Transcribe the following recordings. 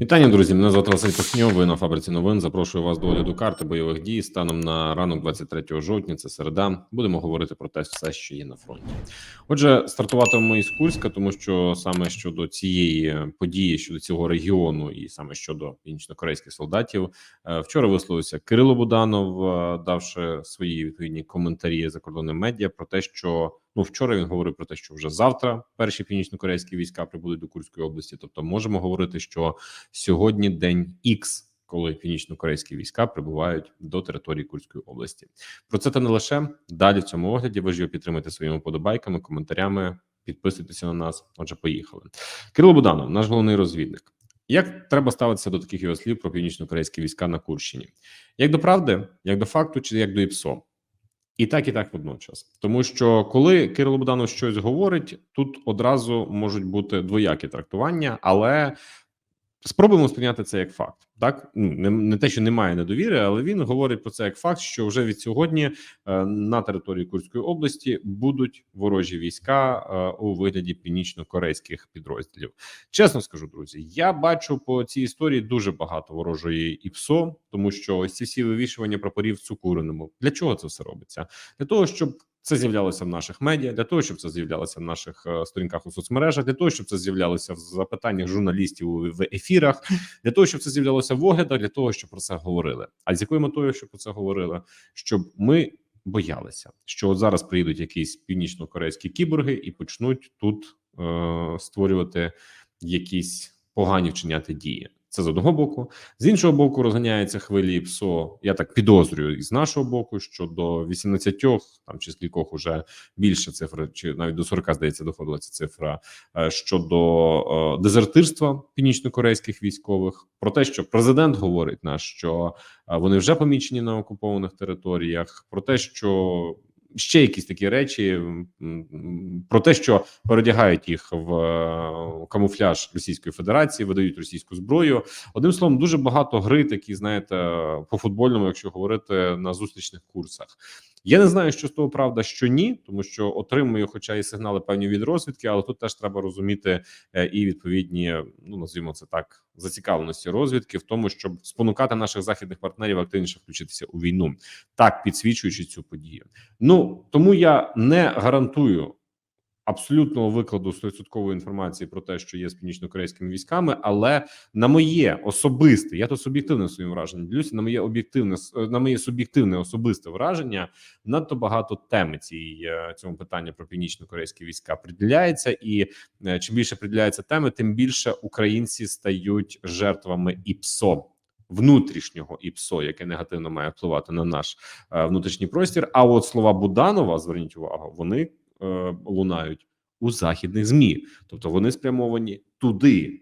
Вітання, друзі. Мене звати Василь Пихньов, Ви на фабриці новин. Запрошую вас до огляду карти бойових дій станом на ранок 23 жовтня. Це середа. Будемо говорити про те, все, що є на фронті. Отже, стартуватимемо із Курська, тому що саме щодо цієї події, щодо цього регіону, і саме щодо північно-корейських солдатів, е, вчора висловився Кирило Буданов, е, давши свої відповідні коментарі закордонним медіа про те, що ну вчора він говорив про те, що вже завтра перші північно-корейські війська прибудуть до Курської області. Тобто, можемо говорити, що сьогодні день Х, коли північно-корейські війська прибувають до території Курської області. Про це та не лише далі в цьому огляді. Ви підтримуєте своїми подобайками, коментарями. Підписуйтеся на нас. Отже, поїхали. Кирило Буданов, наш головний розвідник. Як треба ставитися до таких його слів про північно-корейські війська на Курщині? Як до правди, як до факту, чи як до ІПСО? І так, і так водночас, тому що коли Кирило Буданов щось говорить, тут одразу можуть бути двоякі трактування, але Спробуємо сприйняти це як факт. Так ну не, не те, що немає недовіри, але він говорить про це як факт, що вже від сьогодні е, на території Курської області будуть ворожі війська е, у вигляді північно-корейських підрозділів. Чесно скажу, друзі, я бачу по цій історії дуже багато ворожої ІПСО, тому що ось ці всі вивішування прапорів в Цукуриному. Для чого це все робиться? Для того, щоб це з'являлося в наших медіа для того, щоб це з'являлося в наших е, сторінках у соцмережах, для того, щоб це з'являлося в запитаннях журналістів в ефірах, для того, щоб це з'являлося в оглядах, для того, щоб про це говорили. А з якою метою, щоб про це говорили, щоб ми боялися, що от зараз приїдуть якісь північно-корейські кіборги і почнуть тут е, створювати якісь погані вчиняти дії. Це з одного боку, з іншого боку, розганяється хвилі ПСО. Я так підозрюю, і з нашого боку, що до 18, там чи скількох уже більше цифри, чи навіть до 40, здається, доходила ця цифра е, щодо е, дезертирства північно-корейських військових. Про те, що президент говорить наш, що е, вони вже помічені на окупованих територіях, про те, що ще якісь такі речі про те, що передягають їх в е, камуфляж Російської Федерації, видають російську зброю. Одним словом, дуже багато гри, такі знаєте, по футбольному, якщо говорити на зустрічних курсах. Я не знаю, що з того правда, що ні, тому що отримую, хоча і сигнали певні від розвідки, але тут теж треба розуміти е, і відповідні, ну називаємо це так, зацікавленості розвідки в тому, щоб спонукати наших західних партнерів активніше включитися у війну, так підсвічуючи цю подію. Ну тому я не гарантую абсолютного викладу стовідсоткової інформації про те, що є з північно-корейськими військами, але на моє особисте, я то суб'єктивне своїм враженням ділюся, на моє об'єктивне на моє суб'єктивне особисте враження надто багато теми цієї е, цьому питання про північно-корейські війська приділяється, і е, чим більше приділяється теми, тим більше українці стають жертвами ІПСО. Внутрішнього ІПСО, яке негативно має впливати на наш е, внутрішній простір. А от слова Буданова, зверніть увагу, вони е, лунають у західних змі, тобто вони спрямовані туди,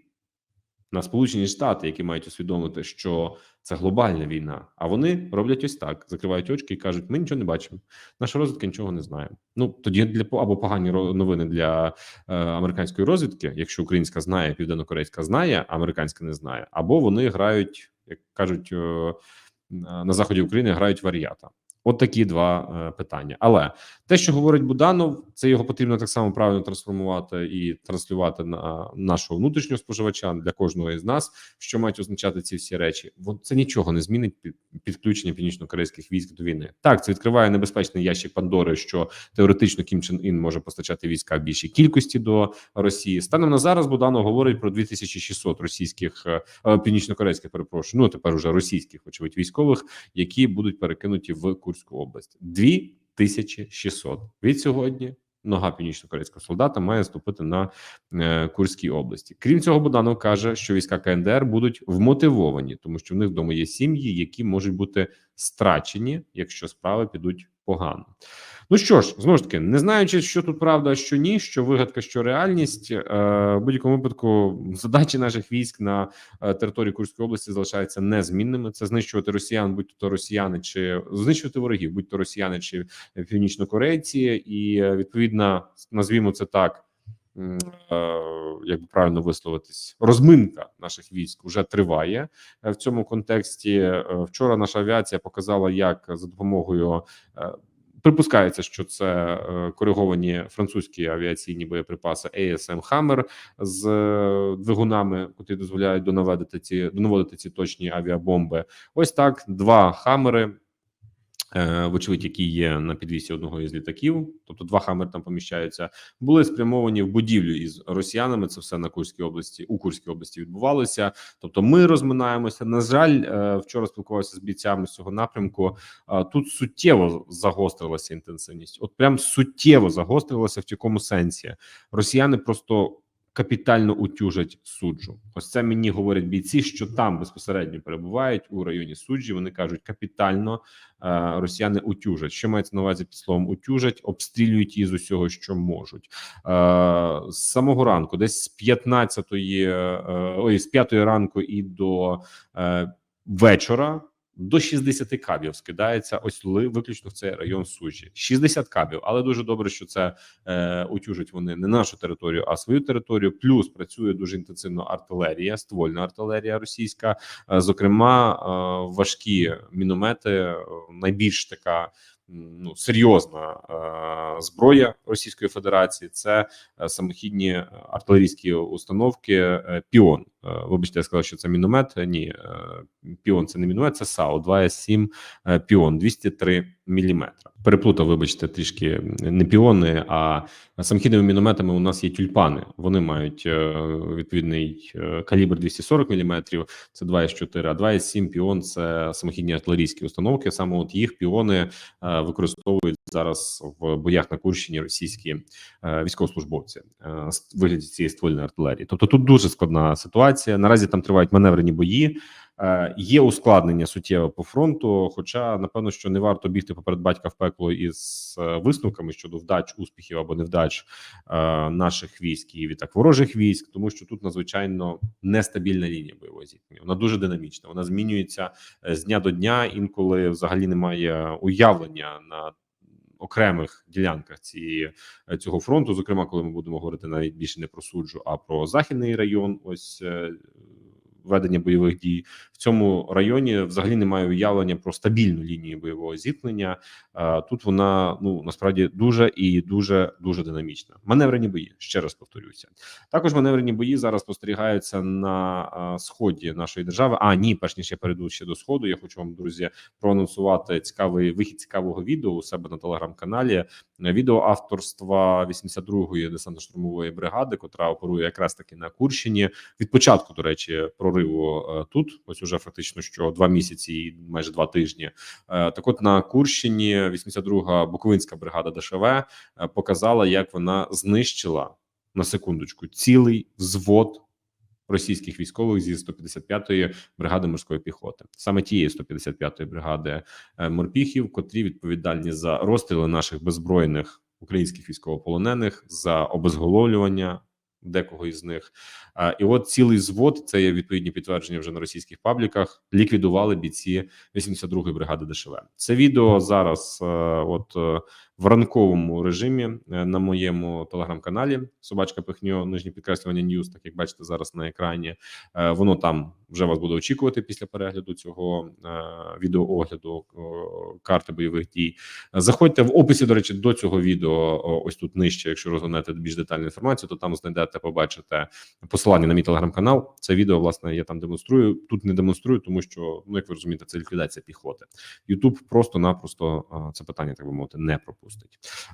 на Сполучені Штати, які мають усвідомити, що це глобальна війна. А вони роблять ось так: закривають очки і кажуть: ми нічого не бачимо. Наша розвідка нічого не знає. Ну тоді для або погані новини для е, американської розвідки, якщо українська знає, південно-корейська знає, а американська не знає, або вони грають, як кажуть е, на заході України, грають варіата. От такі два е, питання. Але те, що говорить Буданов, це його потрібно так само правильно трансформувати і транслювати на нашого внутрішнього споживача для кожного із нас, що мають означати ці всі речі. Бо це нічого не змінить під підключення північно-корейських військ до війни. Так, це відкриває небезпечний ящик Пандори, що теоретично Кім Чен Ін може постачати війська в більшій кількості до Росії. Станом на зараз Буданов говорить про 2600 російських е, е, північно-корейських перепрошую, ну тепер уже російських, очевидь, військових, які будуть перекинуті в Курську область. 2600. від сьогодні. Нога північно-корейського солдата має ступити на е, Курській області. Крім цього, Буданов каже, що війська КНДР будуть вмотивовані, тому що в них вдома є сім'ї, які можуть бути страчені, якщо справи підуть погано. Ну що ж, знову ж таки, не знаючи, що тут правда, що ні, що вигадка, що реальність, е, в будь-якому випадку задачі наших військ на е, території Курської області залишаються незмінними. Це знищувати росіян, будь то росіяни, чи знищувати ворогів, будь то росіяни чи північнокорейці, і е, відповідно назвімо це так. Як би правильно висловитись, розминка наших військ вже триває в цьому контексті. Вчора наша авіація показала, як за допомогою Припускається, що це е, кориговані французькі авіаційні боєприпаси ASM Hammer з е, двигунами, які дозволяють донаведити ці донаводити ці точні авіабомби. Ось так два хамери. Е, Вочевидь, які є на підвісі одного із літаків, тобто два хамери там поміщаються, були спрямовані в будівлю із росіянами. Це все на Курській області у Курській області відбувалося. Тобто, ми розминаємося. На жаль, е, вчора спілкувався з бійцями з цього напрямку. Тут суттєво загострилася інтенсивність. От прям суттєво загострилася в якому сенсі. Росіяни просто капітально утюжать суджу. Ось це мені говорять бійці, що там безпосередньо перебувають у районі суджі. Вони кажуть, капітально е, росіяни утюжать. Що мається на увазі під словом утюжать, обстрілюють її з усього, що можуть. Е, з самого ранку, десь з 15-ї, е, ой, з 5 ранку і до е, вечора. До 60 кабів скидається ось виключно в цей район суші. 60 кабів, але дуже добре, що це е, утюжать вони не нашу територію, а свою територію. Плюс працює дуже інтенсивно артилерія, ствольна артилерія російська. Е, зокрема, е, важкі міномети, е, найбільш така. Ну, серйозна е, зброя Російської Федерації це е, самохідні е, артилерійські установки е, Піон. Е, Вибачте, я сказав, що це міномет. Ні, е, Піон це не міномет, це САУ 2С7 е, Піон 203 мм. Переплутав, вибачте, трішки не піони, а самохідними мінометами у нас є тюльпани. Вони мають е, відповідний е, калібр 240 мм, це 2С4, а 2С7 піон це самохідні артилерійські установки. Саме от їх піони використовують зараз в боях на Курщині російські військовослужбовці з вигляді цієї ствольної артилерії. Тобто тут дуже складна ситуація. Наразі там тривають маневрені бої. Е, Є ускладнення суттєве по фронту. Хоча напевно, що не варто бігти поперед батька в пекло із е, висновками щодо вдач, успіхів або невдач е, наших військ і відтак ворожих військ, тому що тут надзвичайно нестабільна лінія бойового зіткнення. Вона дуже динамічна. Вона змінюється з дня до дня. Інколи взагалі немає уявлення на окремих ділянках цієї цього фронту. Зокрема, коли ми будемо говорити навіть більше не про суджу, а про західний район. Ось ведення бойових дій в цьому районі взагалі немає уявлення про стабільну лінію бойового зіткнення. Е, Тут вона ну насправді дуже і дуже дуже динамічна. Маневрені бої ще раз повторюся. Також маневрені бої зараз спостерігаються на е, сході нашої держави. А ні, перш ніж я перейду ще до сходу. Я хочу вам, друзі, проанонсувати цікавий вихід цікавого відео у себе на телеграм-каналі. Відео авторства 82-ї десантно-штурмової бригади, котра оперує якраз таки на Курщині. Від початку, до речі, прориву е, тут. Ось уже фактично що два місяці і майже два тижні. Е, Так, от на Курщині 82-га Буковинська бригада ДШВ е, показала, як вона знищила на секундочку цілий взвод російських військових зі 155-ї бригади морської піхоти, саме тієї 155-ї бригади морпіхів, котрі відповідальні за розстріли наших беззбройних українських військовополонених за обезголовлювання. Декого із них, і от цілий звод це є відповідні підтвердження вже на російських пабліках. Ліквідували бійці 82-ї бригади ДШВ. Це відео зараз, е, от е, в ранковому режимі е, на моєму телеграм-каналі Собачка Пихньо, нижнє підкреслювання Ньюс, так як бачите зараз на екрані. Е, Воно там вже вас буде очікувати після перегляду цього е, відеоогляду карти бойових дій. Заходьте в описі. До речі, до цього відео ось тут нижче. Якщо розгорнете більш детальну інформацію, то там знайдете, побачите посилання на мій телеграм-канал. Це відео власне я там демонструю. Тут не демонструю, тому що ну як ви розумієте, це ліквідація піхоти. Ютуб просто-напросто це питання, так би мовити, не пропустить.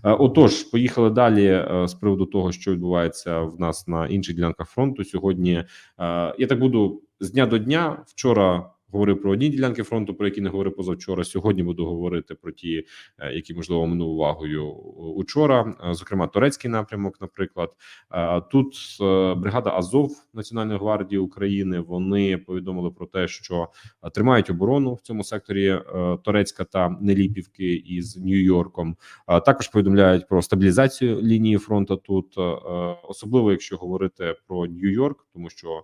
Е, Отож, поїхали далі е, з приводу того, що відбувається в нас на інших ділянках фронту. Сьогодні е, я так буду з дня до дня. Вчора говорив про одні ділянки фронту, про які не говорив позавчора. Сьогодні буду говорити про ті, е, які можливо минув увагою учора. Е, Зокрема, турецький напрямок, наприклад. Е, Тут бригада Азов Національної гвардії України вони повідомили про те, що тримають оборону в цьому секторі Торецька та Неліпівки із Нью-Йорком. Також повідомляють про стабілізацію лінії фронту тут, особливо якщо говорити про Нью-Йорк, тому що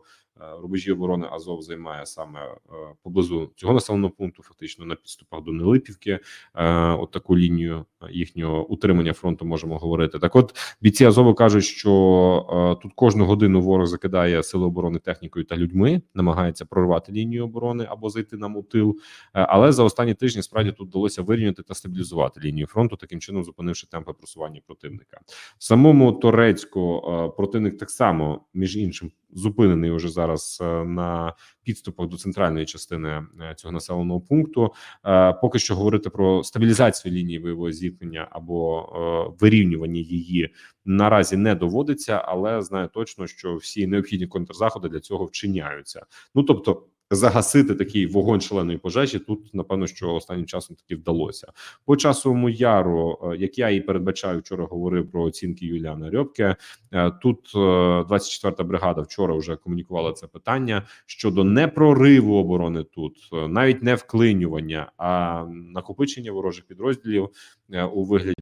рубежі оборони Азов займає саме е, поблизу цього населеного пункту, фактично на підступах до Нелипівки. Е, От таку лінію їхнього утримання фронту можемо говорити. Так, от бійці Азову кажуть, що е, тут кожну годину ворог закидає сили оборони технікою та людьми, намагається прорвати лінію оборони або зайти нам у тил. Е, Але за останні тижні справді тут вдалося вирівняти та стабілізувати лінію фронту, таким чином зупинивши темпи просування противника. В самому Торецьку е, противник так само між іншим зупинений уже зараз е, на підступах до центральної частини е, цього населеного пункту. Е, Поки що говорити про стабілізацію лінії бойового зіткнення або вирівнювання її наразі не доводиться, але знаю точно, що всі необхідні контрзаходи для цього вчиняються. Ну тобто. Загасити такий вогонь шаленої пожежі тут напевно, що останнім часом таки вдалося по часовому яру. е, Як я і передбачаю, вчора говорив про оцінки Юліана Рьобке. е, Тут е, 24-та бригада вчора вже комунікувала це питання щодо не прориву оборони тут, е, навіть не вклинювання, а накопичення ворожих підрозділів е, у вигляді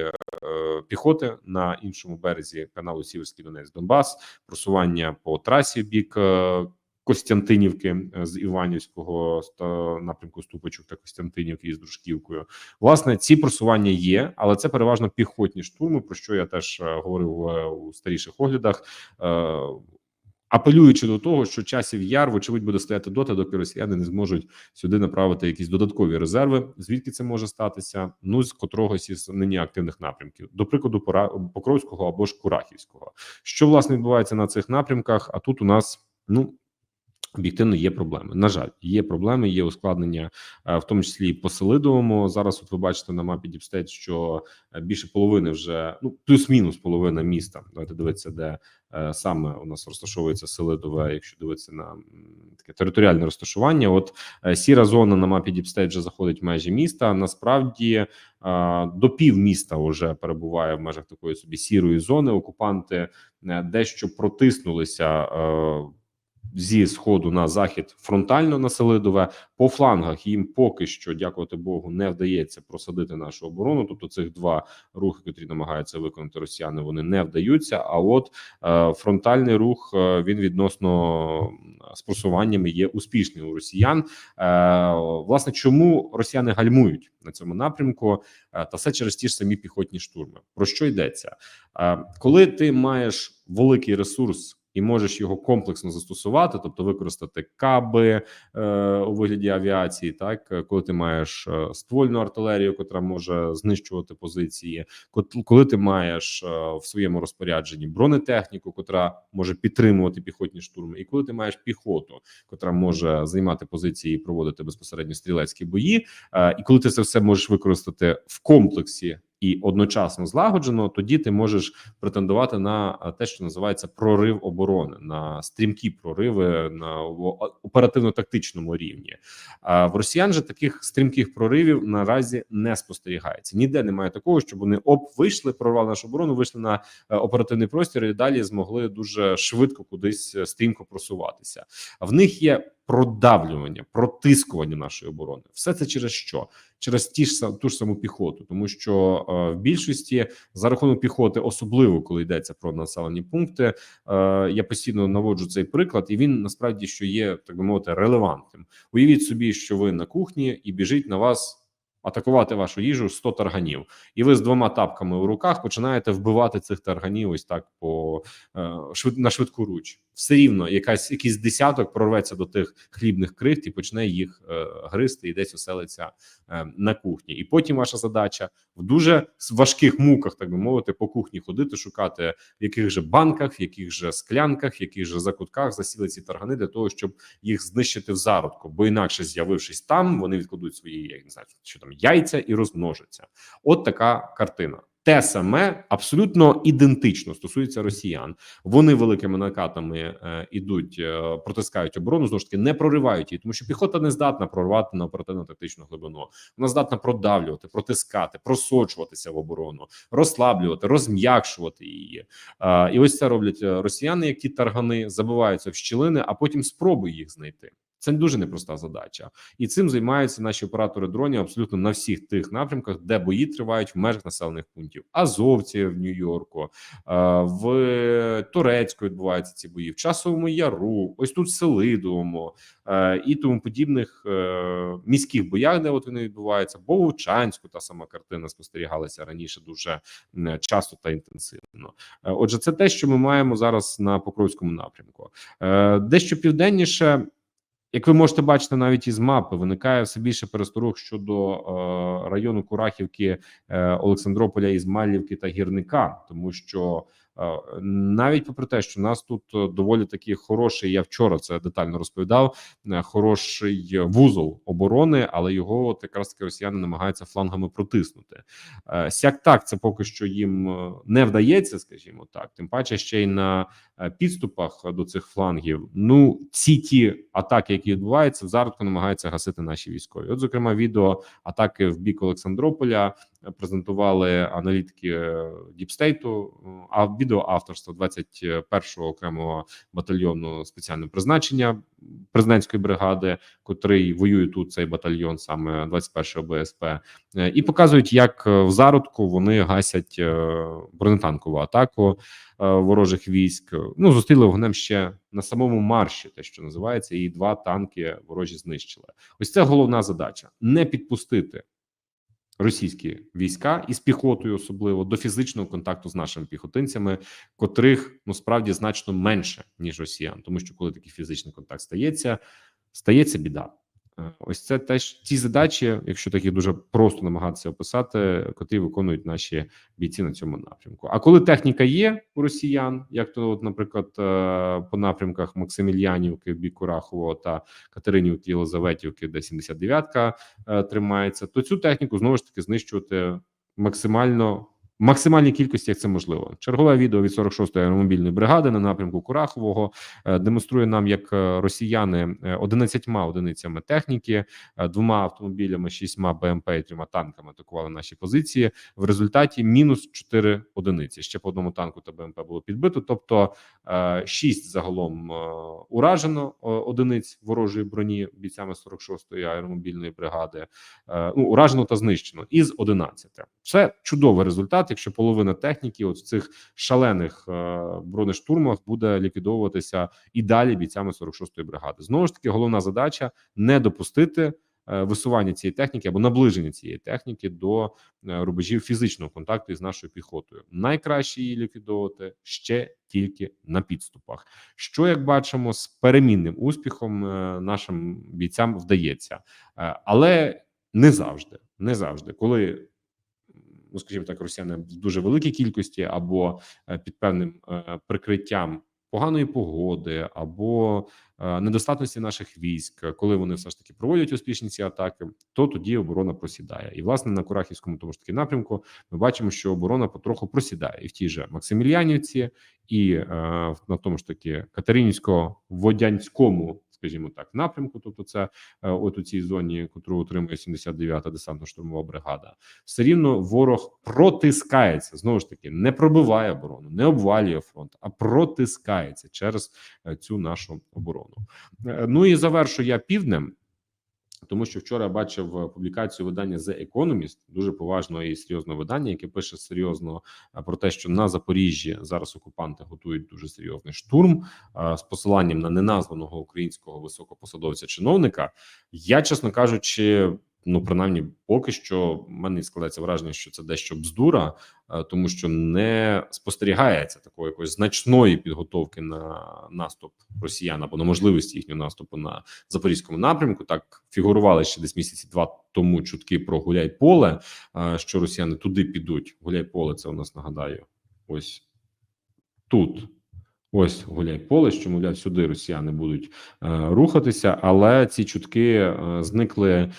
е, піхоти на іншому березі каналу Сіверський Донець Донбас, просування по трасі бік. Костянтинівки е, з Іванівського напрямку Ступочок та Костянтинівки із Дружківкою. Власне, ці просування є, але це переважно піхотні штурми, про що я теж е, говорив е, у старіших оглядах. Апелюючи до того, що часів яр, вочевидь, буде стояти доти, доки росіяни не зможуть сюди направити якісь додаткові резерви. Звідки це може статися? Ну з котрогось із нині активних напрямків, до прикладу, Покровського або ж Курахівського. Що власне відбувається на цих напрямках? А тут у нас ну Об'єктивно є проблеми. На жаль, є проблеми, є ускладнення, е, в тому числі по Селидовому. Зараз, от ви бачите на мапі Діпстейт, що е, більше половини вже ну плюс-мінус половина міста. Давайте дивитися, де е, саме у нас розташовується Селидове, якщо дивитися на таке територіальне розташування. От сіра зона на мапі Діпстейт вже заходить в межі міста. Насправді до пів міста вже перебуває в межах такої собі сірої зони. Окупанти дещо протиснулися. Зі сходу на захід фронтально на Селидове. По флангах їм поки що, дякувати Богу, не вдається просадити нашу оборону. Тобто, цих два рухи, які намагаються виконати росіяни, вони не вдаються. А от е, фронтальний рух е, він відносно з просуваннями є успішний у росіян. Е, власне, чому росіяни гальмують на цьому напрямку? Е, та все через ті ж самі піхотні штурми. Про що йдеться? Е, коли ти маєш великий ресурс і можеш його комплексно застосувати, тобто використати каби е, у вигляді авіації, так е, коли ти маєш е, ствольну артилерію, котра може знищувати позиції, коли ти маєш е, в своєму розпорядженні бронетехніку, котра може підтримувати піхотні штурми, і коли ти маєш піхоту, котра може займати позиції і проводити безпосередньо стрілецькі бої, е, і коли ти це все можеш використати в комплексі. І одночасно злагоджено, тоді ти можеш претендувати на е, те, що називається прорив оборони, на стрімкі прориви на оперативно-тактичному рівні. А в росіян же таких стрімких проривів наразі не спостерігається. Ніде немає такого, щоб вони оп вийшли, прорвали нашу оборону, вийшли на е, оперативний простір і далі змогли дуже швидко кудись е, стрімко просуватися. В них є продавлювання, протискування нашої оборони. Все це через що? Через ті ж ту ж саму піхоту, тому що е, в більшості за рахунок піхоти, особливо коли йдеться про населені пункти, е, я постійно наводжу цей приклад, і він насправді що є так би мовити релевантним. Уявіть собі, що ви на кухні і біжить на вас. Атакувати вашу їжу 100 тарганів, і ви з двома тапками у руках починаєте вбивати цих тарганів ось так по е, швид, на швидку руч. Все рівно якась якийсь десяток прорветься до тих хлібних крихт і почне їх е, гризти і десь оселиться е, на кухні. І потім ваша задача в дуже важких муках, так би мовити, по кухні ходити, шукати в яких же банках, в яких же склянках, в яких же закутках засіли ці таргани для того, щоб їх знищити в зародку. Бо інакше, з'явившись там, вони відкладуть свої я не знаю, що там яйця і розмножаться. От така картина. Те саме абсолютно ідентично стосується росіян. Вони великими накатами е, ідуть, е, протискають оборону, знову ж таки не проривають її, тому що піхота не здатна прорвати на оперативно-тактичну глибину. Вона здатна продавлювати, протискати, просочуватися в оборону, розслаблювати, розм'якшувати її. Е, і ось це роблять е, росіяни, як ті таргани забиваються в щілини, а потім спробують їх знайти. Це дуже непроста задача, і цим займаються наші оператори дронів абсолютно на всіх тих напрямках, де бої тривають в межах населених пунктів. Азовці в Нью-Йорку, е, в Турецьку відбуваються ці бої, в часовому яру, ось тут Селидовому е, і тому подібних е, міських боях, де от вони відбуваються, бо Вовчанську та сама картина спостерігалася раніше дуже часто та інтенсивно. Отже, це те, що ми маємо зараз на Покровському напрямку. Дещо південніше. Як ви можете бачити, навіть із мапи виникає все більше пересторог щодо е, району Курахівки, е, Олександрополя, Ізмайлівки та Гірника, тому що навіть попри те, що у нас тут е, доволі таки хороший, я вчора це детально розповідав. е, Хороший вузол оборони, але його от якраз таки росіяни намагаються флангами протиснути. Е, Сяк так це поки що їм не вдається, скажімо так. Тим паче ще й на підступах до цих флангів. Ну ці ті атаки, які відбуваються, в зародку намагаються гасити наші військові. От, зокрема, відео атаки в бік Олександрополя презентували аналітики е, Діпстейту, а відео авторства 21-го окремого батальйону спеціального призначення президентської бригади, котрий воює тут цей батальйон, саме 21-го БСП, е, і показують, як е, в зародку вони гасять е, бронетанкову атаку е, ворожих військ. Ну зустріли вогнем ще на самому марші, те, що називається, і два танки ворожі знищили. Ось це головна задача: не підпустити російські війська із піхотою, особливо до фізичного контакту з нашими піхотинцями, котрих ну справді значно менше ніж росіян, тому що коли такий фізичний контакт стається, стається біда. Е, Ось це теж ті задачі, якщо такі дуже просто намагатися описати, котрі виконують наші бійці на цьому напрямку. А коли техніка є у росіян, як то, от, наприклад, е, по напрямках Максимільянівки, в бік Курахового та Катеринівки, Єлизаветівки, де 79-ка е, тримається, то цю техніку знову ж таки знищувати максимально. Максимальній кількості, як це можливо, чергове відео від 46-ї аеромобільної бригади на напрямку Курахового е, демонструє нам, як е, росіяни е, 11 одиницями техніки, е, двома автомобілями, шістьма БМП і трьома танками атакували наші позиції. В результаті мінус 4 одиниці. Ще по одному танку та БМП було підбито. Тобто е, 6 загалом е, уражено е, одиниць ворожої броні бійцями 46-ї аеромобільної бригади. Е, Ну уражено та знищено із 11. Це чудовий результат. Якщо половина техніки, от в цих шалених е, бронештурмах, буде ліквідовуватися і далі бійцями 46-ї бригади. Знову ж таки, головна задача не допустити е, висування цієї техніки або наближення цієї техніки до е, рубежів фізичного контакту із нашою піхотою. Найкраще її ліквідовувати ще тільки на підступах. Що як бачимо, з перемінним успіхом нашим бійцям вдається, але не завжди, не завжди, коли ну скажімо так, росіяни в дуже великій кількості або е, під певним е, прикриттям поганої погоди або е, недостатності наших військ, коли вони все ж таки проводять успішні ці атаки, то тоді оборона просідає. І власне на Курахівському тому ж таки напрямку ми бачимо, що оборона потроху просідає і в тій же Максимільянівці, і е, на тому ж таки Катеринівсько-Водянському. Скажімо так, напрямку, тобто це е, от у цій зоні, яку отримує 79-та десантно-штурмова бригада, все рівно ворог протискається знову ж таки, не пробиває оборону, не обвалює фронт, а протискається через е, цю нашу оборону. Е, Ну і завершу я півднем. Тому що вчора я бачив е, публікацію видання The Economist, дуже поважного і серйозного видання, яке пише серйозно е, про те, що на Запоріжжі зараз окупанти готують дуже серйозний штурм е, з посиланням на неназваного українського високопосадовця чиновника. Я, чесно кажучи, ну принаймні, поки що в мене складається враження, що це дещо бздура, е, тому що не спостерігається такої якоїсь значної підготовки на наступ росіян або на можливості їхнього наступу на запорізькому напрямку. Так фігурували ще десь місяці два тому чутки про гуляй поле, е, що росіяни туди підуть. Гуляй поле, це у нас нагадаю, ось тут. Ось гуляй поле, що мовляв, сюди росіяни будуть е, рухатися, але ці чутки е, зникли е,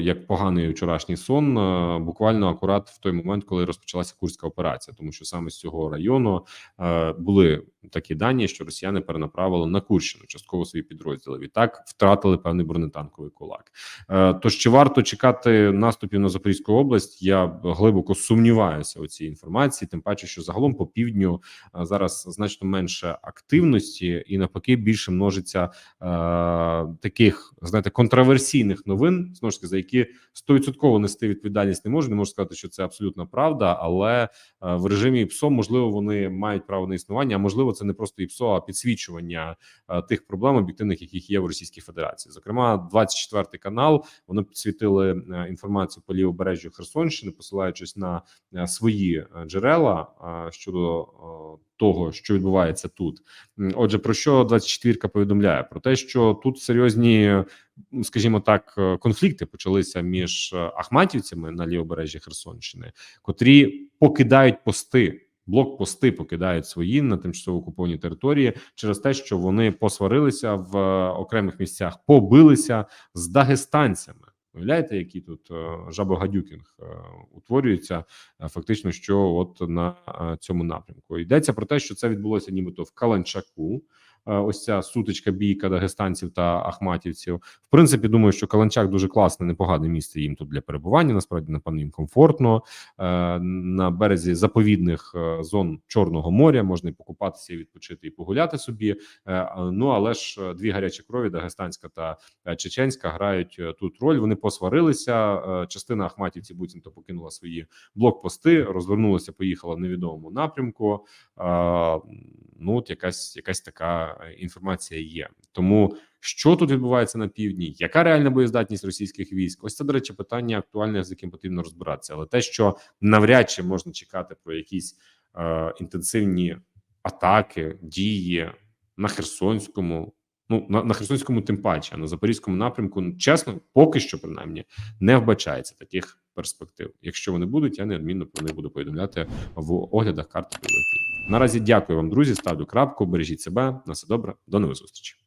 як поганий вчорашній сон, е, буквально акурат в той момент, коли розпочалася курська операція, тому що саме з цього району е, були такі дані, що росіяни перенаправили на Курщину частково свої підрозділи. Відтак втратили певний бронетанковий кулак. Е, Тож чи варто чекати наступів на Запорізьку область? Я глибоко сумніваюся у цій інформації, тим паче, що загалом по півдню е, зараз значно значно менше активності, і навпаки більше множиться е, таких знаєте контроверсійних новин, знову ж таки, за які стовідсотково нести відповідальність не можу. Не можу сказати, що це абсолютна правда, але е, в режимі ІПСО можливо вони мають право на існування. А можливо, це не просто ІПСО, а підсвічування е, тих проблем об'єктивних, яких є в Російській Федерації. Зокрема, 24 канал вони підсвітили е, інформацію по лівобережжю Херсонщини, посилаючись на е, свої е, джерела е, щодо е, того, що відбувається тут. Отже, про що 24 повідомляє? Про те, що тут серйозні, скажімо так, е, конфлікти почалися між е, ахматівцями на лівобережжі Херсонщини, котрі покидають пости. Блокпости покидають свої на тимчасово окупованій території через те, що вони посварилися в е, окремих місцях, побилися з дагестанцями. Уявляєте, який тут е, жабогадюкінг е, утворюється, е, фактично, що от на цьому напрямку йдеться про те, що це відбулося нібито в Каланчаку. Е, Ось ця сутичка бійка дагестанців та ахматівців. В принципі, думаю, що Каланчак дуже класне, непогане місце їм тут для перебування. Насправді, напевно, їм комфортно Е, на березі заповідних е, зон Чорного моря можна і покупатися, і відпочити, і погуляти собі. Ну але ж дві гарячі крові, дагестанська та чеченська, грають тут роль. Вони посварилися. Частина ахматівців буцімто покинула свої блокпости, розвернулася, поїхала в невідомому напрямку. Ну, от якась якась така е, інформація є. Тому що тут відбувається на півдні, яка реальна боєздатність російських військ? Ось це, до речі, питання актуальне, з яким потрібно розбиратися. Але те, що навряд чи можна чекати про якісь е, інтенсивні атаки, дії на Херсонському. Ну на, на Херсонському, тим паче, а на Запорізькому напрямку, ну, чесно, поки що принаймні не вбачається таких перспектив. Якщо вони будуть, я неодмінно про них буду повідомляти в оглядах карти. Наразі дякую вам, друзі. Ставлю крапку, бережіть себе. На все добре, до нових зустрічей.